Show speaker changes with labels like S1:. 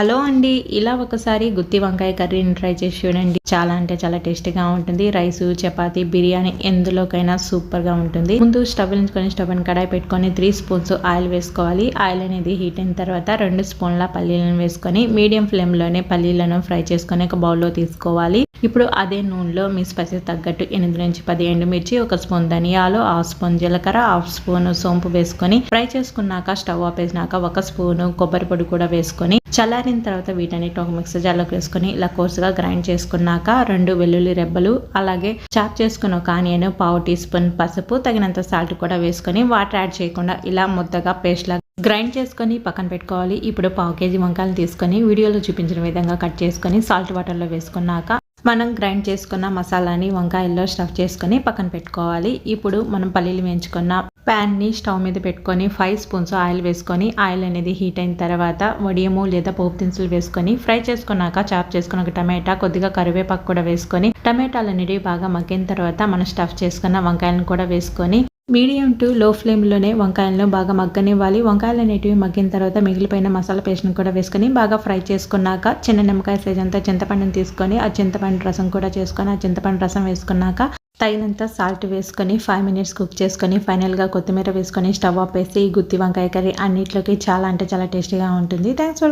S1: Hello అండి ఇలా ఒకసారి గుత్తి వంకాయ కర్రీని ట్రై చేసి చూడండి. చాలా అంటే చాలా టేస్టీగా ఉంటుంది. రైస్ చపాతీ బిర్యానీ ఎందులోకైనా సూపర్గా ఉంటుంది. ముందు స్టవ్ ఉంచుకొని స్టవ్ అని కడాయి పెట్టుకొని త్రీ స్పూన్స్ ఆయిల్ వేసుకోవాలి. ఆయిల్ అనేది హీట్ అయిన తర్వాత రెండు స్పూన్ల పల్లీలను వేసుకొని మీడియం ఫ్లేమ్లోనే పల్లీలను ఫ్రై చేసుకొని ఒక బౌల్లో తీసుకోవాలి. ఇప్పుడు అదే నూనెలో మీ స్పైసెస్ తగ్గట్టు ఎనిమిది నుంచి పది ఎండుమిర్చి ఒక స్పూన్ ధనియాలు హాఫ్ స్పూన్ జీలకర్ర హాఫ్ స్పూన్ సోంపు వేసుకొని ఫ్రై చేసుకున్నాక స్టవ్ ఆపేసినాక ఒక స్పూన్ కొబ్బరి పొడి కూడా వేసుకొని చల్లారిన తర్వాత వీటన్నిటి ఒక మిక్సర్ జార్లోకి వేసుకొని ఇలా కోర్సుగా గ్రైండ్ చేసుకున్నాక రెండు వెల్లుల్లి రెబ్బలు అలాగే చాప్ చేసుకున్న ఒక ఆనియన్ పావు టీ స్పూన్ పసుపు తగినంత సాల్ట్ కూడా వేసుకొని వాటర్ యాడ్ చేయకుండా ఇలా ముద్దగా పేస్ట్ లాగా గ్రైండ్ చేసుకొని పక్కన పెట్టుకోవాలి. ఇప్పుడు పావు కేజీ వంకాయలు తీసుకొని వీడియోలో చూపించిన విధంగా కట్ చేసుకొని సాల్ట్ వాటర్లో వేసుకున్నాక మనం గ్రైండ్ చేసుకున్న మసాలాని వంకాయల్లో స్టఫ్ చేసుకొని పక్కన పెట్టుకోవాలి. ఇప్పుడు మనం పల్లీలు వేయించుకున్న ప్యాన్ని స్టవ్ మీద పెట్టుకొని ఫైవ్ స్పూన్స్ ఆయిల్ వేసుకొని ఆయిల్ అనేది హీట్ అయిన తర్వాత వడియము లేదా పోపు దినుసులు వేసుకొని ఫ్రై చేసుకున్నాక చాప్ చేసుకున్న ఒక టమాటా కొద్దిగా కరివేపాకు కూడా వేసుకొని టమాటాలు అనేవి బాగా మగ్గిన తర్వాత మనం స్టఫ్ చేసుకున్న వంకాయలను కూడా వేసుకొని మీడియం టు లో ఫ్లేమ్లోనే వంకాయలను బాగా మగ్గనివ్వాలి. వంకాయలు అనేటివి మగ్గిన తర్వాత మిగిలిపోయిన మసాలా పేస్ట్ని కూడా వేసుకొని బాగా ఫ్రై చేసుకున్నాక చిన్న నిమ్మకాయ సైజ్ అంతా చింతపండుని తీసుకొని ఆ చింతపండు రసం కూడా చేసుకొని ఆ చింతపండు రసం వేసుకున్నాక తగినంత సాల్ట్ వేసుకొని ఫైవ్ మినిట్స్ కుక్ చేసుకొని ఫైనల్గా కొత్తిమీర వేసుకొని స్టవ్ ఆపేసి గుత్తి వంకాయ కర్రీ అన్నిట్లోకి చాలా అంటే చాలా టేస్టీగా ఉంటుంది. Thanks for